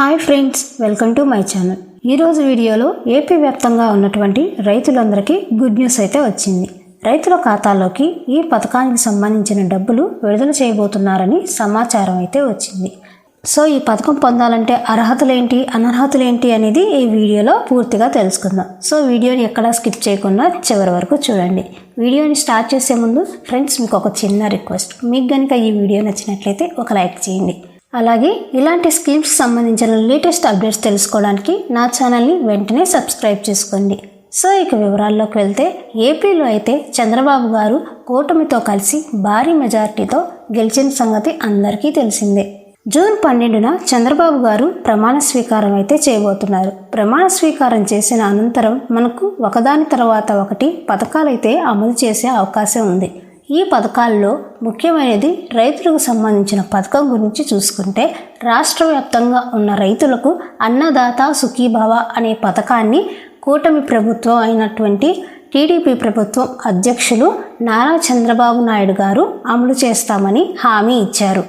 Hi friends welcome to my channel. ఈరోజు వీడియోలో AP వ్యాప్తంగా ఉన్నటువంటి రైతులందరికీ గుడ్ న్యూస్ అయితే వచ్చింది. రైతుల ఖాతాలోకి ఈ పథకానికి సంబంధించిన డబ్బులు విడుదల చేయబోతున్నారని సమాచారం అయితే వచ్చింది. సో ఈ పథకం పొందాలంటే అర్హతలేంటి అనర్హతలేంటి అనేది ఈ వీడియోలో పూర్తిగా తెలుసుకుందాం. సో వీడియోని ఎక్కడా స్కిప్ చేయకుండా చివరి వరకు చూడండి. వీడియోని స్టార్ట్ చేసే ముందు ఫ్రెండ్స్ మీకు ఒక చిన్న రిక్వెస్ట్. మీకు కనుక ఈ వీడియో నచ్చినట్లయితే ఒక లైక్ చేయండి. అలాగే ఇలాంటి స్కీమ్స్ సంబంధించిన లేటెస్ట్ అప్డేట్స్ తెలుసుకోవడానికి నా ఛానల్ని వెంటనే సబ్స్క్రైబ్ చేసుకోండి. సో ఇక వివరాల్లోకి వెళ్తే ఏపీలో అయితే చంద్రబాబు గారు కూటమితో కలిసి భారీ మెజార్టీతో గెలిచిన సంగతి అందరికీ తెలిసిందే. జూన్ పన్నెండున చంద్రబాబు గారు ప్రమాణ స్వీకారం అయితే చేయబోతున్నారు. ప్రమాణ స్వీకారం చేసిన అనంతరం మనకు ఒకదాని తర్వాత ఒకటి పథకాలైతే అమలు చేసే అవకాశం ఉంది. ఈ పథకాల్లో ముఖ్యమైనది రైతులకు సంబంధించిన పథకం గురించి చూసుకుంటే రాష్ట్ర వ్యాప్తంగా ఉన్న రైతులకు అన్నదాత సుఖీభావ అనే పథకాన్ని కూటమి ప్రభుత్వం అయినటువంటి టీడీపీ ప్రభుత్వం అధ్యక్షులు నారా చంద్రబాబు నాయుడు గారు అమలు చేస్తామని హామీ ఇచ్చారు.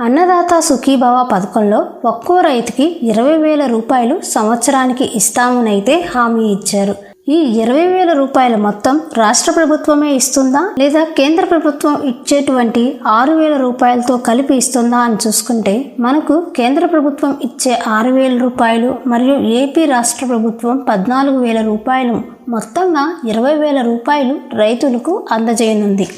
అన్నదాత సుఖీభావ పథకంలో ఒక్కో రైతుకి ఇరవై వేల రూపాయలు సంవత్సరానికి ఇస్తామనైతే హామీ ఇచ్చారు. ఈ ఇరవై వేల రూపాయల మొత్తం రాష్ట్ర ప్రభుత్వమే ఇస్తుందా? లేదా కేంద్ర ప్రభుత్వం ఇచ్చేటువంటి ఆరు వేల రూపాయలతో కలిపి ఇస్తుందా అని చూసుకుంటే మనకు కేంద్ర ప్రభుత్వం ఇచ్చే ఆరు వేల రూపాయలు మరియు ఏపీ రాష్ట్ర ప్రభుత్వం పద్నాలుగు వేల రూపాయలు మొత్తంగా ఇరవై వేల రూపాయలు రైతులకు అందజేయనుంది.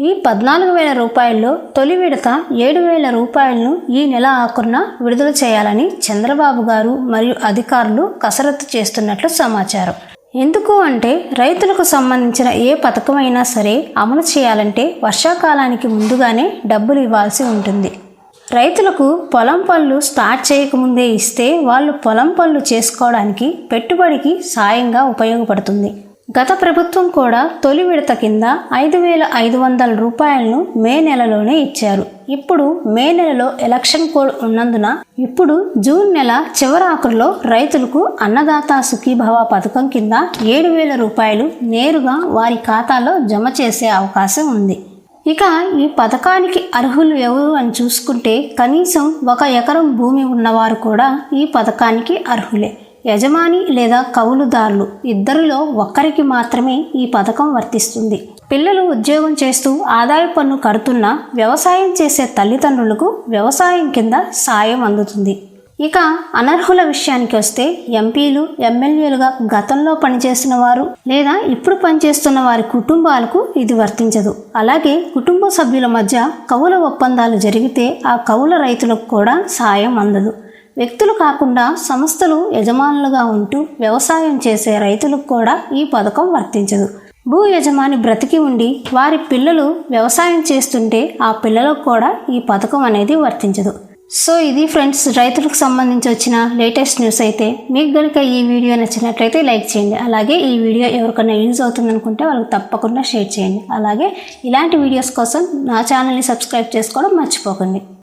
ఈ పద్నాలుగు వేల రూపాయల్లో తొలి విడత ఏడు వేల రూపాయలను ఈ నెల ఆఖరున విడుదల చేయాలని చంద్రబాబు గారు మరియు అధికారులు కసరత్తు చేస్తున్నట్లు సమాచారం. ఎందుకు అంటే రైతులకు సంబంధించిన ఏ పథకమైనా సరే అమలు చేయాలంటే వర్షాకాలానికి ముందుగానే డబ్బులు ఇవ్వాల్సి ఉంటుంది. రైతులకు పొలం పనులు స్టార్ట్ చేయకముందే ఇస్తే వాళ్ళు పొలం పనులు చేసుకోవడానికి పెట్టుబడికి సాయంగా ఉపయోగపడుతుంది. గత ప్రభుత్వం కూడా తొలి విడత కింద ఐదు వేల ఐదు వందల రూపాయలను మే నెలలోనే ఇచ్చారు. ఇప్పుడు మే నెలలో ఎలక్షన్ కోడ్ ఉన్నందున ఇప్పుడు జూన్ నెల చివరాఖరులో రైతులకు అన్నదాత సుఖీభవ పథకం కింద ఏడు వేల రూపాయలు నేరుగా వారి ఖాతాలో జమ చేసే అవకాశం ఉంది. ఇక ఈ పథకానికి అర్హులు ఎవరు అని చూసుకుంటే కనీసం ఒక ఎకరం భూమి ఉన్నవారు కూడా ఈ పథకానికి అర్హులే. యజమాని లేదా కౌలుదారులు ఇద్దరిలో ఒక్కరికి మాత్రమే ఈ పథకం వర్తిస్తుంది. పిల్లలు ఉద్యోగం చేస్తూ ఆదాయ పన్ను కడుతున్న వ్యవసాయం చేసే తల్లిదండ్రులకు వ్యవసాయం కింద సాయం అందుతుంది. ఇక అనర్హుల విషయానికి వస్తే ఎంపీలు ఎమ్మెల్యేలుగా గతంలో పనిచేసిన వారు లేదా ఇప్పుడు పనిచేస్తున్న వారి కుటుంబాలకు ఇది వర్తించదు. అలాగే కుటుంబ సభ్యుల మధ్య కవుల ఒప్పందాలు జరిగితే ఆ కవుల రైతులకు కూడా సాయం అందదు. వ్యక్తులు కాకుండా సంస్థలు యజమానులుగా ఉంటూ వ్యవసాయం చేసే రైతులకు కూడా ఈ పథకం వర్తించదు. భూ యజమాని బ్రతికి ఉండి వారి పిల్లలు వ్యవసాయం చేస్తుంటే ఆ పిల్లలకు కూడా ఈ పథకం అనేది వర్తించదు. సో ఇది ఫ్రెండ్స్ రైతులకు సంబంధించి వచ్చిన లేటెస్ట్ న్యూస్ అయితే. మీకు కనుక ఈ వీడియో నచ్చినట్లయితే లైక్ చేయండి. అలాగే ఈ వీడియో ఎవరికైనా యూజ్ అవుతుంది అనుకుంటే వాళ్ళకి తప్పకుండా షేర్ చేయండి. అలాగే ఇలాంటి వీడియోస్ కోసం నా ఛానల్ని సబ్స్క్రైబ్ చేసుకోవడం మర్చిపోకండి.